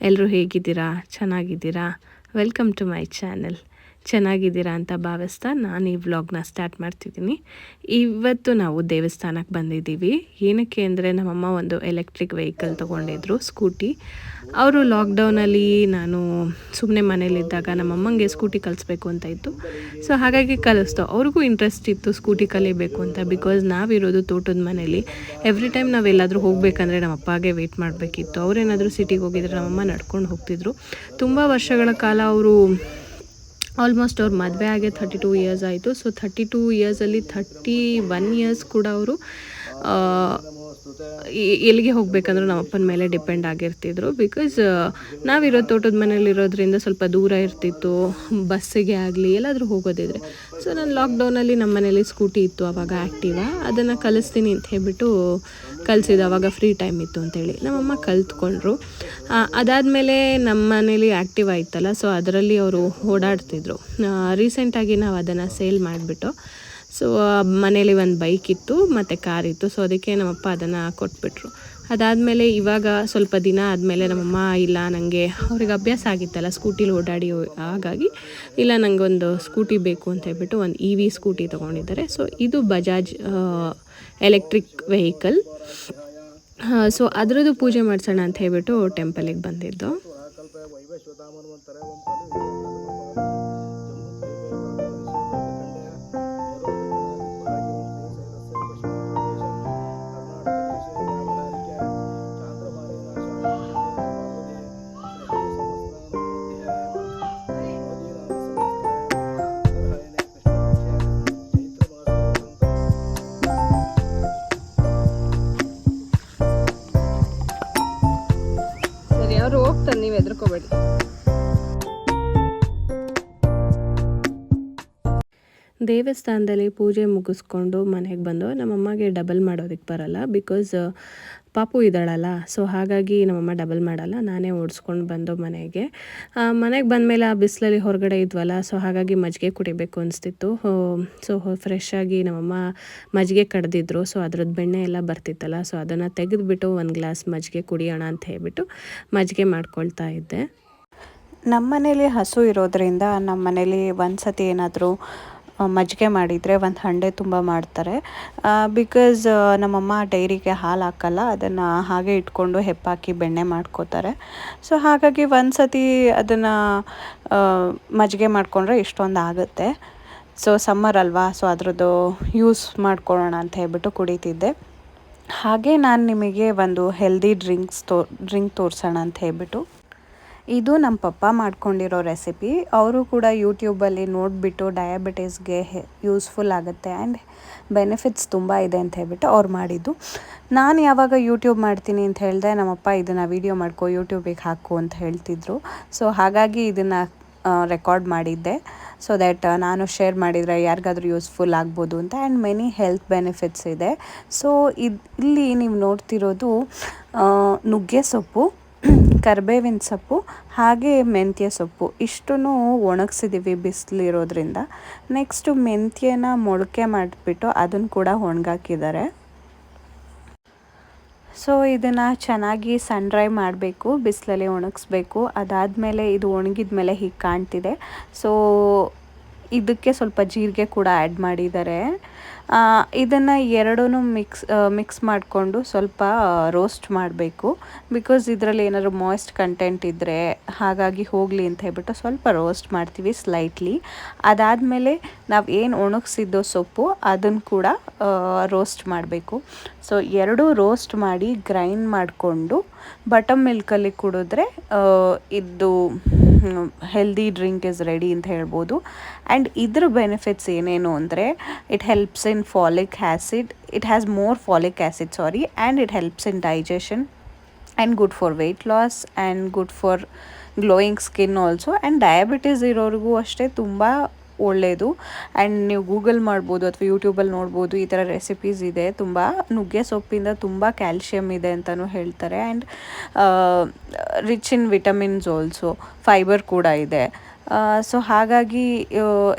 ಎಲ್ಲರೂ ಹೇಗಿದ್ದೀರಾ? ಚೆನ್ನಾಗಿದ್ದೀರಾ? ವೆಲ್ಕಮ್ ಟು ಮೈ ಚಾನೆಲ್ ಚೆನ್ನಾಗಿದ್ದೀರಾ ಅಂತ ಭಾವಿಸ್ತಾ ನಾನು ಈ ವ್ಲಾಗ್ನ ಸ್ಟಾರ್ಟ್ ಮಾಡ್ತಿದ್ದೀನಿ. ಇವತ್ತು ನಾವು ದೇವಸ್ಥಾನಕ್ಕೆ ಬಂದಿದ್ದೀವಿ. ಏನಕ್ಕೆ ಅಂದರೆ ನಮ್ಮಮ್ಮ ಒಂದು ಎಲೆಕ್ಟ್ರಿಕ್ ವೆಹಿಕಲ್ ತೊಗೊಂಡಿದ್ರು, ಸ್ಕೂಟಿ. ಅವರು ಲಾಕ್ಡೌನಲ್ಲಿ ನಾನು ಸುಮ್ಮನೆ ಮನೇಲಿದ್ದಾಗ ನಮ್ಮಮ್ಮಂಗೆ ಸ್ಕೂಟಿ ಕಲಿಸ್ಬೇಕು ಅಂತ ಇತ್ತು. ಸೊ ಹಾಗಾಗಿ ಕಲಿಸ್ತು. ಅವ್ರಿಗೂ ಇಂಟ್ರೆಸ್ಟ್ ಇತ್ತು ಸ್ಕೂಟಿ ಕಲಿಬೇಕು ಅಂತ. ಬಿಕಾಸ್ ನಾವಿರೋದು ತೋಟದ ಮನೇಲಿ. ಎವ್ರಿ ಟೈಮ್ ನಾವೆಲ್ಲಾದರೂ ಹೋಗಬೇಕಂದ್ರೆ ನಮ್ಮ ಅಪ್ಪಗೆ ವೆಯ್ಟ್ ಮಾಡಬೇಕಿತ್ತು. ಅವರೇನಾದರೂ ಸಿಟಿಗೆ ಹೋಗಿದ್ರೆ ನಮ್ಮಮ್ಮ ನಡ್ಕೊಂಡು ಹೋಗ್ತಿದ್ರು. ತುಂಬ ವರ್ಷಗಳ ಕಾಲ ಅವರು ಆಲ್ಮೋಸ್ಟ್ ಅವ್ರ ಮದುವೆ ಆಗಿ ಥರ್ಟಿ ಟೂ ಇಯರ್ಸ್ ಆಯಿತು. ಸೊ ಥರ್ಟಿ ಟೂ ಇಯರ್ಸಲ್ಲಿ ಥರ್ಟಿ ಒನ್ ಇಯರ್ಸ್ ಕೂಡ ಅವರು ಎಲ್ಲಿಗೆ ಹೋಗ್ಬೇಕಂದ್ರೂ ನಮ್ಮ ಅಪ್ಪನ ಮೇಲೆ ಡಿಪೆಂಡ್ ಆಗಿರ್ತಿದ್ರು. ಬಿಕಾಸ್ ನಾವಿರೋ ತೋಟದ ಮನೇಲಿರೋದ್ರಿಂದ ಸ್ವಲ್ಪ ದೂರ ಇರ್ತಿತ್ತು. ಬಸ್ಸಿಗೆ ಆಗಲಿ, ಎಲ್ಲಾದರೂ ಹೋಗೋದಿದ್ರೆ. ಸೊ ನಾನು ಲಾಕ್ಡೌನಲ್ಲಿ ನಮ್ಮ ಮನೇಲಿ ಸ್ಕೂಟಿ ಇತ್ತು ಆವಾಗ ಆ್ಯಕ್ಟಿವ ಅದನ್ನು ಕಲಿಸ್ತೀನಿ ಅಂತ ಹೇಳ್ಬಿಟ್ಟು ಕಲಿಸಿದ್ದು ಅವಾಗ ಫ್ರೀ ಟೈಮ್ ಇತ್ತು ಅಂತೇಳಿ. ನಮ್ಮಮ್ಮ ಕಲ್ತ್ಕೊಂಡ್ರು. ಅದಾದಮೇಲೆ ನಮ್ಮ ಮನೇಲಿ ಆ್ಯಕ್ಟಿವ್ ಆಯ್ತಲ್ಲ ಸೊ ಅದರಲ್ಲಿ ಅವರು ಓಡಾಡ್ತಿದ್ರು. ರೀಸೆಂಟಾಗಿ ನಾವು ಅದನ್ನು ಸೇಲ್ ಮಾಡಿಬಿಟ್ಟು ಸೊ ಮನೇಲಿ ಒಂದು ಬೈಕ್ ಇತ್ತು, ಮತ್ತು ಕಾರ್ ಇತ್ತು ಸೊ ಅದಕ್ಕೆ ನಮ್ಮಪ್ಪ ಅದನ್ನು ಕೊಟ್ಬಿಟ್ರು. ಅದಾದಮೇಲೆ ಇವಾಗ ಸ್ವಲ್ಪ ದಿನ ಆದಮೇಲೆ ನಮ್ಮಮ್ಮ, ಇಲ್ಲ ನನಗೆ ಅವ್ರಿಗೆ ಅಭ್ಯಾಸ ಆಗಿತ್ತಲ್ಲ ಸ್ಕೂಟಿಲಿ ಓಡಾಡಿ ಹಾಗಾಗಿ, ಇಲ್ಲ ನನಗೊಂದು ಸ್ಕೂಟಿ ಬೇಕು ಅಂತ ಹೇಳ್ಬಿಟ್ಟು ಒಂದು ಇ ವಿ ಸ್ಕೂಟಿ ತೊಗೊಂಡಿದ್ದಾರೆ. ಸೊ ಇದು ಬಜಾಜ್ ಎಲೆಕ್ಟ್ರಿಕ್ ವೆಹಿಕಲ್ ಸೊ ಅದರದ್ದು ಪೂಜೆ ಮಾಡಿಸೋಣ ಅಂತ ಹೇಳ್ಬಿಟ್ಟು ಟೆಂಪಲಿಗೆ ಬಂದಿದ್ದು. ದೇವಸ್ಥಾನದಲ್ಲಿ ಪೂಜೆ ಮುಗಿಸ್ಕೊಂಡು ಮನೆಗೆ ಬಂದು ನಮ್ಮಮ್ಮಗೆ ಡಬಲ್ ಮಾಡೋದಕ್ಕೆ ಬರಲ್ಲ ಬಿಕಾಸ್ ಪಾಪು ಇದ್ದಾಳಲ್ಲ ಸೊ ಹಾಗಾಗಿ ನಮ್ಮಮ್ಮ ಡಬಲ್ ಮಾಡಲ್ಲ, ನಾನೇ ಓಡಿಸ್ಕೊಂಡು ಬಂದು ಮನೆಗೆ. ಮನೆಗೆ ಬಂದಮೇಲೆ ಆ ಬಿಸಿಲಲ್ಲಿ ಹೊರಗಡೆ ಇದ್ವಲ್ಲ ಸೊ ಹಾಗಾಗಿ ಮಜ್ಜಿಗೆ ಕುಡಿಬೇಕು ಅನಿಸ್ತಿತ್ತು. ಸೊ ಫ್ರೆಶ್ ಆಗಿ ನಮ್ಮಮ್ಮ ಮಜ್ಜಿಗೆ ಕಡ್ದಿದ್ರು ಸೊ ಅದ್ರದ್ದು ಬೆಣ್ಣೆ ಎಲ್ಲ ಬರ್ತಿತ್ತಲ್ಲ ಸೊ ಅದನ್ನು ತೆಗೆದುಬಿಟ್ಟು ಒಂದು ಗ್ಲಾಸ್ ಮಜ್ಜಿಗೆ ಕುಡಿಯೋಣ ಅಂತ ಹೇಳ್ಬಿಟ್ಟು ಮಜ್ಜಿಗೆ ಮಾಡ್ಕೊಳ್ತಾ ಇದ್ದೆ. ನಮ್ಮ ಮನೇಲಿ ಹಸು ಇರೋದ್ರಿಂದ ನಮ್ಮ ಮನೇಲಿ ಒಂದು ಸತಿ ಏನಾದರೂ ಮಜ್ಜಿಗೆ ಮಾಡಿದರೆ ಒಂದು ಹಂಡೆ ತುಂಬ ಮಾಡ್ತಾರೆ. ಬಿಕಾಸ್ ನಮ್ಮಮ್ಮ ಡೈರಿಗೆ ಹಾಲು ಹಾಕಲ್ಲ, ಅದನ್ನು ಹಾಗೆ ಇಟ್ಕೊಂಡು ಹೆಪ್ಪಾಕಿ ಬೆಣ್ಣೆ ಮಾಡ್ಕೋತಾರೆ. ಸೊ ಹಾಗಾಗಿ ಒಂದು ಸತಿ ಅದನ್ನು ಮಜ್ಜಿಗೆ ಮಾಡಿಕೊಂಡ್ರೆ ಇಷ್ಟೊಂದು ಆಗುತ್ತೆ. ಸೊ ಸಮ್ಮರ್ ಅಲ್ವಾ ಸೊ ಅದರದ್ದು ಯೂಸ್ ಮಾಡ್ಕೊಳ್ಳೋಣ ಅಂತ ಹೇಳ್ಬಿಟ್ಟು ಕುಡಿತಿದ್ದೆ. ಹಾಗೆ ನಾನು ನಿಮಗೆ ಒಂದು ಹೆಲ್ದಿ ಡ್ರಿಂಕ್ಸ್ ತೋ ಡ್ರಿಂಕ್ ತೋರಿಸೋಣ ಅಂತ ಹೇಳ್ಬಿಟ್ಟು. ಇದು ನಮ್ಮ ಪಪ್ಪ ಮಾಡ್ಕೊಂಡಿರೋ ರೆಸಿಪಿ. ಅವರು ಕೂಡ ಯೂಟ್ಯೂಬಲ್ಲಿ ನೋಡಿಬಿಟ್ಟು ಡಯಾಬಿಟೀಸ್ಗೆ ಯೂಸ್ಫುಲ್ ಆಗುತ್ತೆ ಆ್ಯಂಡ್ ಬೆನಿಫಿಟ್ಸ್ ತುಂಬ ಇದೆ ಅಂತ ಹೇಳ್ಬಿಟ್ಟು ಅವ್ರು ಮಾಡಿದ್ದು. ನಾನು ಯಾವಾಗ ಯೂಟ್ಯೂಬ್ ಮಾಡ್ತೀನಿ ಅಂತ ಹೇಳಿದೆ ನಮ್ಮಪ್ಪ ಇದನ್ನು ವೀಡಿಯೋ ಮಾಡ್ಕೊ, ಯೂಟ್ಯೂಬಿಗೆ ಹಾಕು ಅಂತ ಹೇಳ್ತಿದ್ರು. ಸೊ ಹಾಗಾಗಿ ಇದನ್ನು ರೆಕಾರ್ಡ್ ಮಾಡಿದ್ದೆ. ಸೊ ದ್ಯಾಟ್ ನಾನು ಶೇರ್ ಮಾಡಿದರೆ ಯಾರಿಗಾದ್ರೂ ಯೂಸ್ಫುಲ್ ಆಗ್ಬೋದು ಅಂತ ಆ್ಯಂಡ್ ಮೆನಿ ಹೆಲ್ತ್ ಬೆನಿಫಿಟ್ಸ್ ಇದೆ. ಸೊ ಇಲ್ಲಿ ನೀವು ನೋಡ್ತಿರೋದು ನುಗ್ಗೆ ಸೊಪ್ಪು. ಕರಿಬೇವಿನ ಸೊಪ್ಪು ಹಾಗೆ ಮೆಂತ್ಯ ಸೊಪ್ಪು ಇಷ್ಟನ್ನು ಒಣಗಿಸಿದ್ದೀವಿ ಬಿಸಿಲಿರೋದ್ರಿಂದ. ನೆಕ್ಸ್ಟು ಮೆಂತ್ಯನ ಮೊಳಕೆ ಮಾಡಿಬಿಟ್ಟು ಅದನ್ನು ಕೂಡ ಒಣಗಾಕಿದ್ದಾರೆ. ಸೊ ಇದನ್ನು ಚೆನ್ನಾಗಿ ಸನ್ ಡ್ರೈ ಮಾಡಬೇಕು, ಬಿಸಿಲಲ್ಲಿ ಒಣಗಿಸ್ಬೇಕು. ಅದಾದಮೇಲೆ ಇದು ಒಣಗಿದ ಮೇಲೆ ಹೀಗೆ ಕಾಣ್ತಿದೆ. ಸೊ ಇದಕ್ಕೆ ಸ್ವಲ್ಪ ಜೀರಿಗೆ ಕೂಡ ಆ್ಯಡ್ ಮಾಡಿದ್ದಾರೆ. ಇದನ್ನು ಎರಡೂ ಮಿಕ್ಸ್ ಮಿಕ್ಸ್ ಮಾಡಿಕೊಂಡು ಸ್ವಲ್ಪ ರೋಸ್ಟ್ ಮಾಡಬೇಕು. ಬಿಕಾಸ್ ಇದರಲ್ಲಿ ಏನಾದರೂ ಮಾಯ್ಸ್ಟ್ ಕಂಟೆಂಟ್ ಇದ್ದರೆ ಹಾಗಾಗಿ ಹೋಗಲಿ ಅಂತ ಹೇಳ್ಬಿಟ್ಟು ಸ್ವಲ್ಪ ರೋಸ್ಟ್ ಮಾಡ್ತೀವಿ ಸ್ಲೈಟ್ಲಿ ಅದಾದಮೇಲೆ ನಾವು ಏನು ಒಣಗಿಸಿದ್ದೋ ಸೊಪ್ಪು ಅದನ್ನು ಕೂಡ ರೋಸ್ಟ್ ಮಾಡಬೇಕು. ಸೊ ಎರಡೂ ರೋಸ್ಟ್ ಮಾಡಿ ಗ್ರೈಂಡ್ ಮಾಡಿಕೊಂಡು ಬಟಮ್ ಮಿಲ್ಕಲ್ಲಿ ಕುಡಿದ್ರೆ ಇದು ಹೆಲ್ದಿ ಡ್ರಿಂಕ್ ಇಸ್ ರೆಡಿ ಅಂತ ಹೇಳ್ಬೋದು. ಆ್ಯಂಡ್ ಇದ್ರ ಬೆನಿಫಿಟ್ಸ್ ಏನೇನು ಅಂದರೆ it helps in folic acid it has more folic acid sorry and it helps in digestion and good for weight loss and good for glowing skin also and diabetes ಇರೋರಿಗೂ ಅಷ್ಟೇ ತುಂಬ ಒಳ್ಳೆಯದು and ನೀವು Google ಮಾಡ್ಬೋದು ಅಥವಾ ಯೂಟ್ಯೂಬಲ್ಲಿ ನೋಡ್ಬೋದು, ಈ ಥರ ರೆಸಿಪೀಸ್ ಇದೆ. ತುಂಬ ನುಗ್ಗೆ ಸೊಪ್ಪಿಂದ ತುಂಬ ಕ್ಯಾಲ್ಶಿಯಮ್ ಇದೆ ಅಂತಲೂ ಹೇಳ್ತಾರೆ. And rich in vitamins also fibre ಕೂಡ ಇದೆ. ಸೊ ಹಾಗಾಗಿ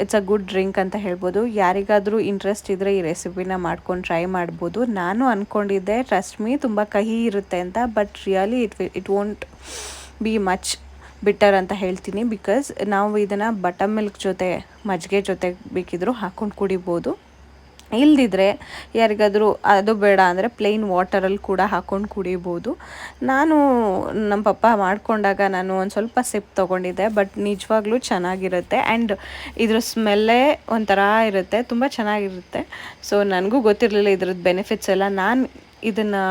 ಇಟ್ಸ್ ಅ ಗುಡ್ ಡ್ರಿಂಕ್ ಅಂತ ಹೇಳ್ಬೋದು. ಯಾರಿಗಾದರೂ ಇಂಟ್ರೆಸ್ಟ್ ಇದ್ದರೆ ಈ ರೆಸಿಪಿನ ಮಾಡ್ಕೊಂಡು ಟ್ರೈ ಮಾಡ್ಬೋದು. ನಾನು ಅಂದ್ಕೊಂಡಿದ್ದೆ ಟ್ರಸ್ಟ್ ಮೀ ತುಂಬ ಕಹಿ ಇರುತ್ತೆ ಅಂತ but really it it won't be much bitter ಅಂತ ಹೇಳ್ತೀನಿ. ಬಿಕಾಸ್ ನಾವು ಇದನ್ನು ಬಟರ್ ಮಿಲ್ಕ್ ಜೊತೆ, ಮಜ್ಜಿಗೆ ಜೊತೆ ಬೇಕಿದ್ದರೂ ಹಾಕ್ಕೊಂಡು ಕುಡಿಬೋದು. ಇಲ್ದಿದ್ರೆ ಯಾರಿಗಾದರೂ ಅದು ಬೇಡ ಅಂದರೆ ಪ್ಲೇನ್ ವಾಟರಲ್ಲಿ ಕೂಡ ಹಾಕ್ಕೊಂಡು ಕುಡಿಬೋದು. ನಾನು ನಮ್ಮ ಪಪ್ಪ ಮಾಡಿಕೊಂಡಾಗ ನಾನು ಒಂದು ಸ್ವಲ್ಪ ಸಿಪ್ ತೊಗೊಂಡಿದ್ದೆ ಬಟ್ ನಿಜವಾಗ್ಲೂ ಚೆನ್ನಾಗಿರುತ್ತೆ. ಆ್ಯಂಡ್ ಇದ್ರ ಸ್ಮೆಲ್ಲೇ ಒಂಥರ ಇರುತ್ತೆ, ತುಂಬ ಚೆನ್ನಾಗಿರುತ್ತೆ. ಸೊ ನನಗೂ ಗೊತ್ತಿರಲಿಲ್ಲ ಇದ್ರದ್ದು ಬೆನಿಫಿಟ್ಸ್ ಎಲ್ಲ. ನಾನು ಇದನ್ನು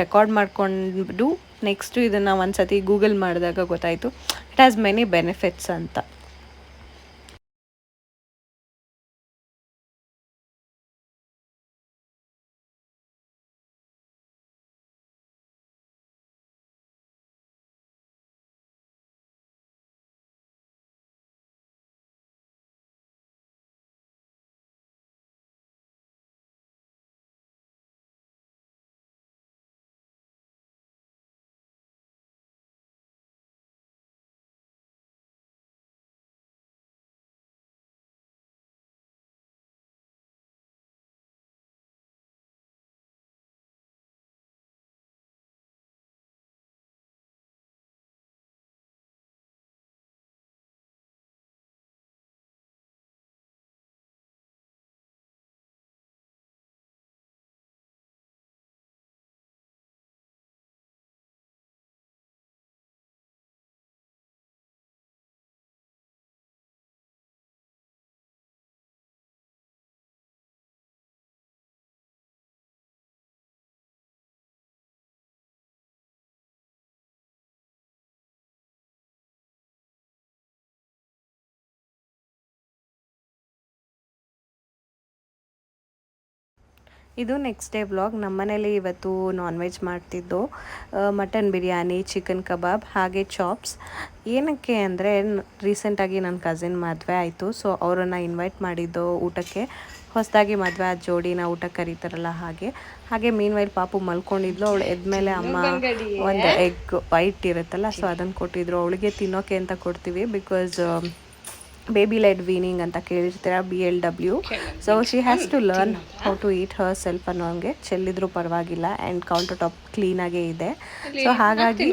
ರೆಕಾರ್ಡ್ ಮಾಡಿಕೊಂಡು ನೆಕ್ಸ್ಟು ಇದನ್ನು ಒಂದು ಸತಿ ಗೂಗಲ್ ಮಾಡಿದಾಗ ಗೊತ್ತಾಯಿತು. ಇಟ್ ಹ್ಯಾಸ್ ಮೆನಿ ಬೆನಿಫಿಟ್ಸ್ ಅಂತ. ಇದು ನೆಕ್ಸ್ಟ್ ಡೇ ವ್ಲಾಗ್ ನಮ್ಮನೇಲಿ ಇವತ್ತು ನಾನ್ ವೆಜ್ ಮಾಡ್ತಿದ್ದು ಮಟನ್ ಬಿರಿಯಾನಿ ಚಿಕನ್ ಕಬಾಬ್ ಹಾಗೆ ಚಾಪ್ಸ್ ಏನಕ್ಕೆ ಅಂದರೆ ರೀಸೆಂಟಾಗಿ ನನ್ನ ಕಸಿನ್ ಮದುವೆ ಆಯಿತು ಸೊ ಅವರನ್ನು ಇನ್ವೈಟ್ ಮಾಡಿದ್ದು ಊಟಕ್ಕೆ. ಹೊಸದಾಗಿ ಮದುವೆ ಆದ ಜೋಡಿನ ಊಟ ಕರೀತಾರಲ್ಲ ಹಾಗೆ. ಹಾಗೆ ಮೀನ್ ವೈಲ್ ಪಾಪು ಮಲ್ಕೊಂಡಿದ್ಲು ಅವಳು ಎದ್ಮೇಲೆ ಅಮ್ಮ ಒಂದು ಎಗ್ ವೈಟ್ ಇರುತ್ತಲ್ಲ ಸೊ ಅದನ್ನು ಕೊಟ್ಟಿದ್ರು. ಅವಳಿಗೆ ತಿನ್ನೋಕೆ ಅಂತ ಕೊಡ್ತೀವಿ ಬಿಕಾಸ್ ಬೇಬಿ ಲೈಟ್ ವೀನಿಂಗ್ ಅಂತ ಕೇಳಿರ್ತೀರ B L W so she has to learn how to eat herself ಅನ್ನೋಂಗೆ ಚೆಲ್ಲಿದ್ರು ಪರವಾಗಿಲ್ಲ ಆ್ಯಂಡ್ ಕೌಂಟರ್ ಟಾಪ್ ಕ್ಲೀನಾಗೇ ಇದೆ. ಸೊ ಹಾಗಾಗಿ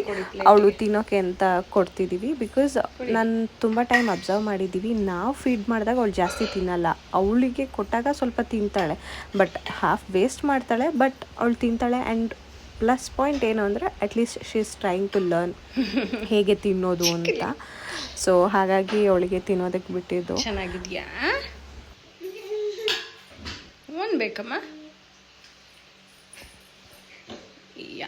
ಅವಳು ತಿನ್ನೋಕೆ ಅಂತ ಕೊಡ್ತಿದ್ದೀವಿ ಬಿಕಾಸ್ ನಾನು ತುಂಬ ಟೈಮ್ ಅಬ್ಸರ್ವ್ ಮಾಡಿದ್ದೀವಿ ನಾವು ಫೀಡ್ ಮಾಡಿದಾಗ ಅವಳು ಜಾಸ್ತಿ ತಿನ್ನಲ್ಲ. ಅವಳಿಗೆ ಕೊಟ್ಟಾಗ ಸ್ವಲ್ಪ ತಿಂತಾಳೆ ಬಟ್ ಹಾಫ್ ವೇಸ್ಟ್ ಮಾಡ್ತಾಳೆ ಬಟ್ ಅವಳು ತಿಂತಾಳೆ ಆ್ಯಂಡ್ ಪ್ಲಸ್ ಪಾಯಿಂಟ್ ಏನು ಅಂದರೆ at least she is trying to learn ಹೇಗೆ ತಿನ್ನೋದು ಅಂತ. ಸೊ ಹಾಗಾಗಿ ಅವಳಿಗೆ ತಿನ್ನೋದಕ್ಕೆ ಬಿಟ್ಟಿದ್ದು. ಚೆನ್ನಾಗಿದ್ಯಾ? ಒಂದು ಬೇಕಮ್ಮ ಯಾ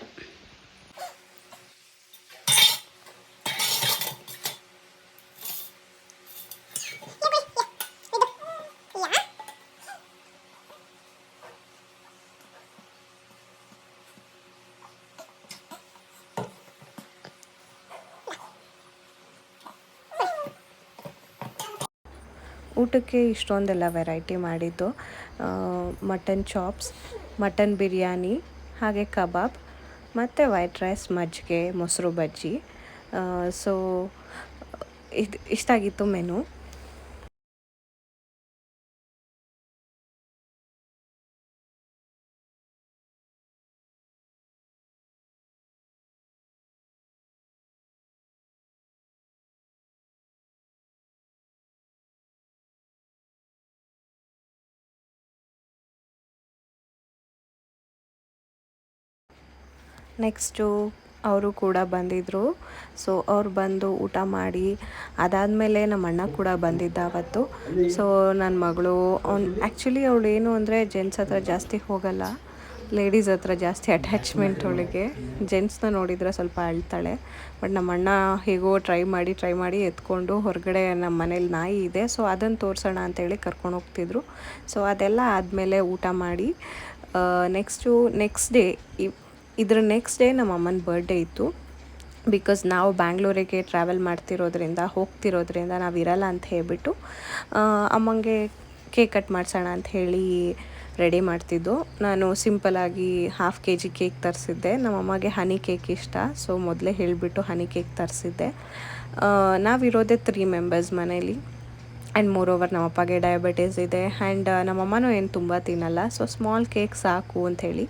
ಊಟಕ್ಕೆ ಇಷ್ಟೊಂದೆಲ್ಲ ವೆರೈಟಿ ಮಾಡಿದ್ದು ಮಟನ್ ಚಾಪ್ಸ್ ಮಟನ್ ಬಿರಿಯಾನಿ, ಹಾಗೆ ಕಬಾಬ್, ಮತ್ತು ವೈಟ್ ರೈಸ್ ಮಜ್ಜಿಗೆ, ಮೊಸರು ಬಜ್ಜಿ ಸೊ ಇದು, ಇಷ್ಟಾಗಿತ್ತು ಮೆನು ನೆಕ್ಸ್ಟು ಅವರು ಕೂಡ ಬಂದಿದ್ದರು ಸೊ, ಅವ್ರು ಬಂದು ಊಟ ಮಾಡಿ, ಅದಾದಮೇಲೆ ನಮ್ಮ ಅಣ್ಣ ಕೂಡ ಬಂದಿದ್ದ ಅವತ್ತು. ಸೊ ನನ್ನ ಮಗಳು, ಅವ್ನು ಆ್ಯಕ್ಚುಲಿ ಅವಳು ಏನು ಅಂದರೆ ಜೆಂಟ್ಸ್ ಹತ್ರ ಜಾಸ್ತಿ ಹೋಗಲ್ಲ. ಲೇಡೀಸ್ ಹತ್ರ ಜಾಸ್ತಿ ಅಟ್ಯಾಚ್ಮೆಂಟ್ ಅವಳಿಗೆ. ಜೆಂಟ್ಸ್ನ ನೋಡಿದರೆ ಸ್ವಲ್ಪ ಅಳ್ತಾಳೆ. ಬಟ್ ನಮ್ಮ ಅಣ್ಣ ಹೇಗೋ ಟ್ರೈ ಮಾಡಿ ಟ್ರೈ ಮಾಡಿ ಎತ್ಕೊಂಡು ಹೊರಗಡೆ ನಮ್ಮ ಮನೇಲಿ ನಾಯಿ ಇದೆ. ಸೊ ಅದನ್ನು ತೋರಿಸೋಣ ಅಂತೇಳಿ ಕರ್ಕೊಂಡು ಹೋಗ್ತಿದ್ರು. ಸೊ ಅದೆಲ್ಲ ಆದಮೇಲೆ ಊಟ ಮಾಡಿ ನೆಕ್ಸ್ಟು ನೆಕ್ಸ್ಟ್ ಡೇ ಇದ್ರ ನೆಕ್ಸ್ಟ್ ಡೇ ನಮ್ಮ ಅಮ್ಮನ ಬರ್ಡೇ ಇತ್ತು. ಬಿಕಾಸ್ ನಾವು ಬ್ಯಾಂಗ್ಳೂರಿಗೆ ಟ್ರಾವೆಲ್ ಮಾಡ್ತಿರೋದ್ರಿಂದ, ಹೋಗ್ತಿರೋದ್ರಿಂದ ನಾವು ಇರಲ್ಲ ಅಂತ ಹೇಳಿಬಿಟ್ಟು ಅಮ್ಮಂಗೆ ಕೇಕ್ ಕಟ್ ಮಾಡಿಸೋಣ ಅಂತ ಹೇಳಿ ರೆಡಿ ಮಾಡ್ತಿದ್ದು. ನಾನು ಸಿಂಪಲಾಗಿ ಹಾಫ್ ಕೆ ಜಿ ಕೇಕ್ ತರಿಸಿದ್ದೆ. ನಮ್ಮಮ್ಮಗೆ ಹನಿ ಕೇಕ್ ಇಷ್ಟ ಸೊ ಮೊದಲೇ ಹೇಳಿಬಿಟ್ಟು ಹನಿ ಕೇಕ್ ತರಿಸಿದ್ದೆ. ನಾವಿರೋದೇ ತ್ರೀ ಮೆಂಬರ್ಸ್ ಮನೇಲಿ. ಆ್ಯಂಡ್ ಮೋರ್ ಓವರ್ ನಮ್ಮಪ್ಪಗೆ ಡಯಾಬಿಟೀಸ್ ಇದೆ. ಆ್ಯಂಡ್ ನಮ್ಮಮ್ಮನೂ ಏನು ತುಂಬ ತಿನ್ನಲ್ಲ ಸೊ ಸ್ಮಾಲ್ ಕೇಕ್ ಸಾಕು ಅಂಥೇಳಿ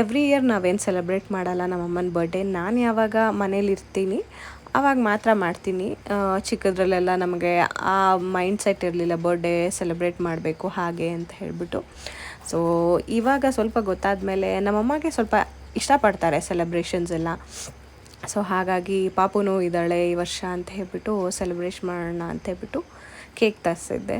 ಎವ್ರಿ ಇಯರ್ ನಾವೇನು ಸೆಲೆಬ್ರೇಟ್ ಮಾಡಲ್ಲ, ನಮ್ಮಮ್ಮನ ಬರ್ಡೇ ನಾನು ಯಾವಾಗ ಮನೇಲಿರ್ತೀನಿ ಆವಾಗ ಮಾತ್ರ ಮಾಡ್ತೀನಿ. ಚಿಕ್ಕದ್ರಲ್ಲೆಲ್ಲ ನಮಗೆ ಆ ಮೈಂಡ್ ಸೆಟ್ ಇರಲಿಲ್ಲ ಬರ್ಡೇ ಸೆಲೆಬ್ರೇಟ್ ಮಾಡಬೇಕು ಹಾಗೆ ಅಂತ ಹೇಳಿಬಿಟ್ಟು. ಸೊ ಇವಾಗ ಸ್ವಲ್ಪ ಗೊತ್ತಾದ ಮೇಲೆ ನಮ್ಮಮ್ಮಗೆ ಸ್ವಲ್ಪ ಇಷ್ಟಪಡ್ತಾರೆ ಸೆಲೆಬ್ರೇಷನ್ಸ್ ಎಲ್ಲ. ಸೊ ಹಾಗಾಗಿ ಪಾಪುನೂ ಇದ್ದಾಳೆ ಈ ವರ್ಷ ಅಂತ ಹೇಳ್ಬಿಟ್ಟು ಸೆಲೆಬ್ರೇಟ್ ಮಾಡೋಣ ಅಂತ ಹೇಳ್ಬಿಟ್ಟು ಕೇಕ್ ತರಿಸಿದ್ದೆ.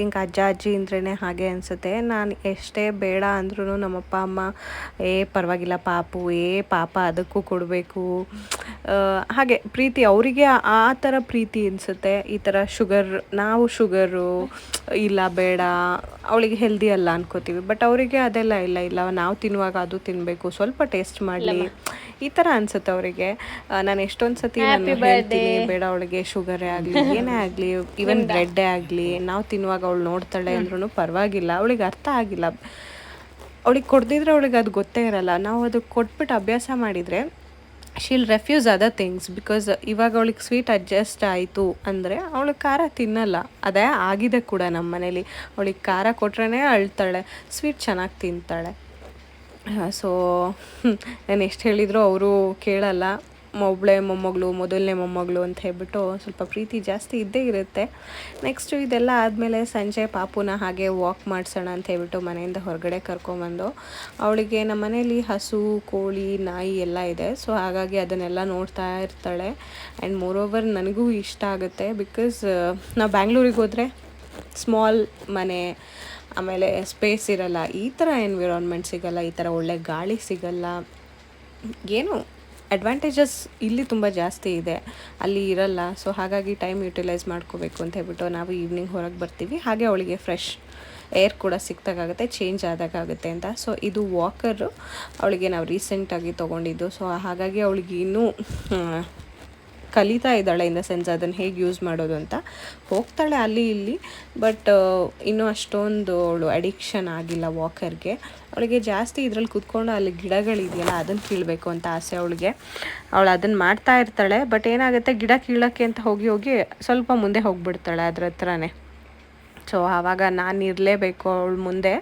ಥಿಂಕ್ ಅಜ್ಜ ಅಜ್ಜಿ ಅಂದ್ರೇ ಹಾಗೆ ಅನಿಸುತ್ತೆ. ನಾನು ಎಷ್ಟೇ ಬೇಡ ಅಂದ್ರೂ ನಮ್ಮಪ್ಪ ಅಮ್ಮ ಏ ಪರವಾಗಿಲ್ಲ ಪಾಪು ಏ ಪಾಪ ಅದಕ್ಕೂ ಕೊಡಬೇಕು. ಹಾಗೆ ಪ್ರೀತಿ ಅವರಿಗೆ ಆ ಥರ ಪ್ರೀತಿ ಅನಿಸುತ್ತೆ. ಈ ಥರ ಶುಗರ್ ನಾವು ಶುಗರು ಇಲ್ಲ ಬೇಡ ಅವಳಿಗೆ ಹೆಲ್ದಿ ಅಲ್ಲ ಅನ್ಕೋತೀವಿ. ಬಟ್ ಅವರಿಗೆ ಅದೆಲ್ಲ ಇಲ್ಲ ಇಲ್ಲ ನಾವು ತಿನ್ನುವಾಗ ಅದು ತಿನ್ನಬೇಕು ಸ್ವಲ್ಪ ಟೇಸ್ಟ್ ಮಾಡಲಿ. ಈ ಥರ ಅನ್ಸುತ್ತೆ ಅವರಿಗೆ. ನಾನು ಎಷ್ಟೊಂದು ಸತಿ ನಾನು ಹೇಳ್ತೀನಿ ಬೇಡ ಅವಳಿಗೆ ಶುಗರೇ ಆಗಲಿ ಏನೇ ಆಗಲಿ ಈವನ್ ಬ್ರೆಡ್ಡೇ ಆಗಲಿ ನಾವು ತಿನ್ನುವಾಗ ಅವಳು ನೋಡ್ತಾಳೆ ಅಂದ್ರೂ ಪರವಾಗಿಲ್ಲ. ಅವಳಿಗೆ ಅರ್ಥ ಆಗಿಲ್ಲ. ಅವಳಿಗೆ ಕೊಡ್ದಿದ್ರೆ ಅವಳಿಗೆ ಅದು ಗೊತ್ತೇ ಇರಲ್ಲ. ನಾವು ಅದು ಕೊಟ್ಬಿಟ್ಟು ಅಭ್ಯಾಸ ಮಾಡಿದರೆ she'll refuse other things because ಇವಾಗ ಅವಳಿಗೆ ಸ್ವೀಟ್ ಅಡ್ಜಸ್ಟ್ ಆಯಿತು ಅಂದರೆ ಅವಳು ಖಾರ ತಿನ್ನಲ್ಲ. ಅದೇ ಆಗಿದೆ ಕೂಡ ನಮ್ಮ ಮನೇಲಿ. ಅವಳಿಗೆ ಖಾರ ಕೊಟ್ರೇ ಅಳ್ತಾಳೆ ಸ್ವೀಟ್ ಚೆನ್ನಾಗಿ ತಿಂತಾಳೆ. ಸೊ ನಾನು ಎಷ್ಟು ಹೇಳಿದರೂ ಅವರು ಕೇಳಲ್ಲ. ಒಬ್ಬಳೆ ಮೊಮ್ಮಗಳು, ಮೊದಲನೇ ಮೊಮ್ಮಗಳು ಅಂತ ಹೇಳ್ಬಿಟ್ಟು ಸ್ವಲ್ಪ ಪ್ರೀತಿ ಜಾಸ್ತಿ ಇದ್ದೇ ಇರುತ್ತೆ. ನೆಕ್ಸ್ಟು ಇದೆಲ್ಲ ಆದಮೇಲೆ ಸಂಜೆ ಪಾಪುನ ಹಾಗೆ ವಾಕ್ ಮಾಡಿಸೋಣ ಅಂತ ಹೇಳ್ಬಿಟ್ಟು ಮನೆಯಿಂದ ಹೊರಗಡೆ ಕರ್ಕೊಂಬಂದು, ಅವಳಿಗೆ ನಮ್ಮ ಮನೇಲಿ ಹಸು, ಕೋಳಿ, ನಾಯಿ ಎಲ್ಲ ಇದೆ. ಸೊ ಹಾಗಾಗಿ ಅದನ್ನೆಲ್ಲ ನೋಡ್ತಾ ಇರ್ತಾಳೆ. ಆ್ಯಂಡ್ ಮೋರ್ ಓವರ್ ನನಗೂ ಇಷ್ಟ ಆಗುತ್ತೆ ಬಿಕಾಸ್ ನಾವು ಬ್ಯಾಂಗ್ಳೂರಿಗೆ ಹೋದರೆ ಸ್ಮಾಲ್ ಮನೆ, ಆಮೇಲೆ ಸ್ಪೇಸ್ ಇರಲ್ಲ, ಈ ಥರ ಎನ್ವಿರಾನ್ಮೆಂಟ್ ಸಿಗಲ್ಲ, ಈ ಥರ ಒಳ್ಳೆ ಗಾಳಿ ಸಿಗಲ್ಲ. ಏನು ಅಡ್ವಾಂಟೇಜಸ್ ಇಲ್ಲಿ ತುಂಬ ಜಾಸ್ತಿ ಇದೆ. ಅಲ್ಲಿ ಇರಲ್ಲ. ಸೊ ಹಾಗಾಗಿ ಟೈಮ್ ಯುಟಿಲೈಸ್ ಮಾಡ್ಕೋಬೇಕು ಅಂತ ಹೇಳ್ಬಿಟ್ಟು ನಾವು ಈವ್ನಿಂಗ್ ಹೊರಗೆ ಬರ್ತೀವಿ. ಹಾಗೆ ಅವಳಿಗೆ ಫ್ರೆಶ್ ಏರ್ ಕೂಡ ಸಿಕ್ತಾಗುತ್ತೆ ಚೇಂಜ್ ಆದಾಗುತ್ತೆ ಅಂತ. ಸೊ ಇದು ವಾಕರು ಅವಳಿಗೆ ನಾವು ರೀಸೆಂಟಾಗಿ ತೊಗೊಂಡಿದ್ದು. ಸೊ ಹಾಗಾಗಿ ಅವಳಿಗೆ ಇನ್ನೂ ಕಲಿತಾ ಇದ್ದಾಳೆ ಇನ್ ದ ಸೆನ್ಸ್ ಅದನ್ನು ಹೇಗೆ ಯೂಸ್ ಮಾಡೋದು ಅಂತ. ಹೋಗ್ತಾಳೆ ಅಲ್ಲಿ ಇಲ್ಲಿ ಬಟ್ ಇನ್ನೂ ಅಷ್ಟೊಂದು ಅವಳು ಅಡಿಕ್ಷನ್ ಆಗಿಲ್ಲ ವಾಕರ್ಗೆ ಅವಳಿಗೆ ಜಾಸ್ತಿ ಇದ್ರಲ್ಲಿ ಕುತ್ಕೊಂಡು ಅಲ್ಲಿ ಗಿಡಗಳಿದೆಯಲ್ಲ, ಅದನ್ನು ಕೀಳಬೇಕು ಅಂತ ಆಸೆ ಅವಳಿಗೆ. ಅವಳು ಅದನ್ನು ಮಾಡ್ತಾ ಇರ್ತಾಳೆ ಬಟ್ ಏನಾಗುತ್ತೆ, ಗಿಡ ಕೀಳೋಕ್ಕೆ ಅಂತ ಹೋಗಿ ಹೋಗಿ ಸ್ವಲ್ಪ ಮುಂದೆ ಹೋಗ್ಬಿಡ್ತಾಳೆ ಅದ್ರ ಹತ್ರನೇ. ಸೊ ಆವಾಗ ನಾನು ಇರಲೇಬೇಕು ಅವಳು ಮುಂದೆ.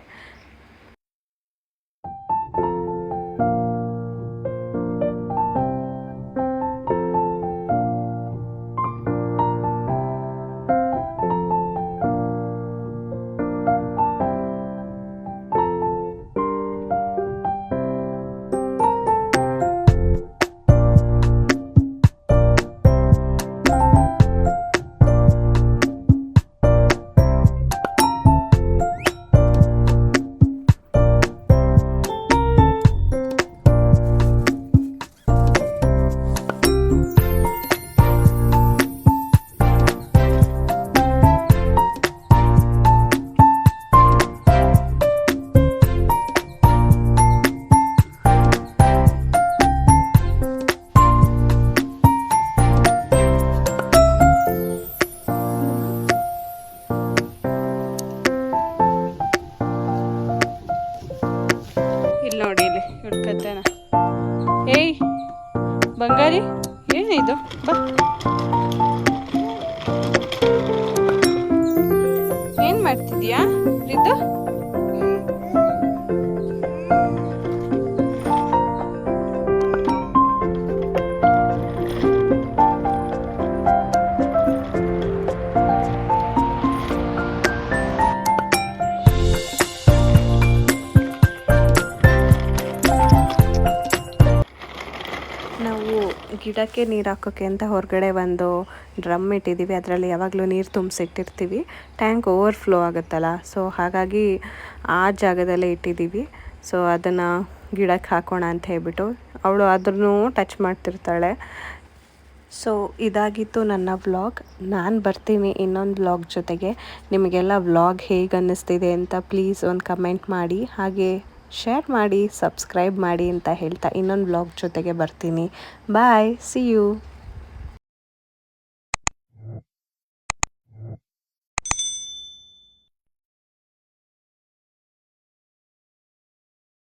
ಗಿಡಕ್ಕೆ ನೀರು ಹಾಕೋಕ್ಕೆ ಅಂತ ಹೊರಗಡೆ ಒಂದು ಡ್ರಮ್ ಇಟ್ಟಿದ್ದೀವಿ. ಅದರಲ್ಲಿ ಯಾವಾಗಲೂ ನೀರು ತುಂಬಿಸಿಟ್ಟಿರ್ತೀವಿ. ಟ್ಯಾಂಕ್ ಓವರ್ಫ್ಲೋ ಆಗುತ್ತಲ್ಲ. ಸೊ, ಹಾಗಾಗಿ ಆ ಜಾಗದಲ್ಲೇ ಇಟ್ಟಿದ್ದೀವಿ. ಸೊ, ಅದನ್ನು ಗಿಡಕ್ಕೆ ಹಾಕೋಣ ಅಂತ ಹೇಳ್ಬಿಟ್ಟು ಅವಳು ಅದನ್ನು ಟಚ್ ಮಾಡ್ತಿರ್ತಾಳೆ. ಸೊ, ಇದಾಗಿತ್ತು ನನ್ನ ವ್ಲಾಗ್. ನಾನು ಬರ್ತೀನಿ ಇನ್ನೊಂದು ವ್ಲಾಗ್ ಜೊತೆಗೆ. ನಿಮಗೆಲ್ಲ ವ್ಲಾಗ್ ಹೇಗೆ ಅನ್ನಿಸ್ತಿದೆ ಅಂತ ಪ್ಲೀಸ್ ಒಂದು ಕಮೆಂಟ್ ಮಾಡಿ. ಹಾಗೆ ಶೇರ್ ಮಾಡಿ ಸಬ್ಸ್ಕ್ರೈಬ್ ಮಾಡಿ ಅಂತ ಹೇಳ್ತಾ ಇನ್ನೊಂದು ಬ್ಲಾಗ್ ಜೊತೆಗೆ ಬರ್ತೀನಿ. Bye see you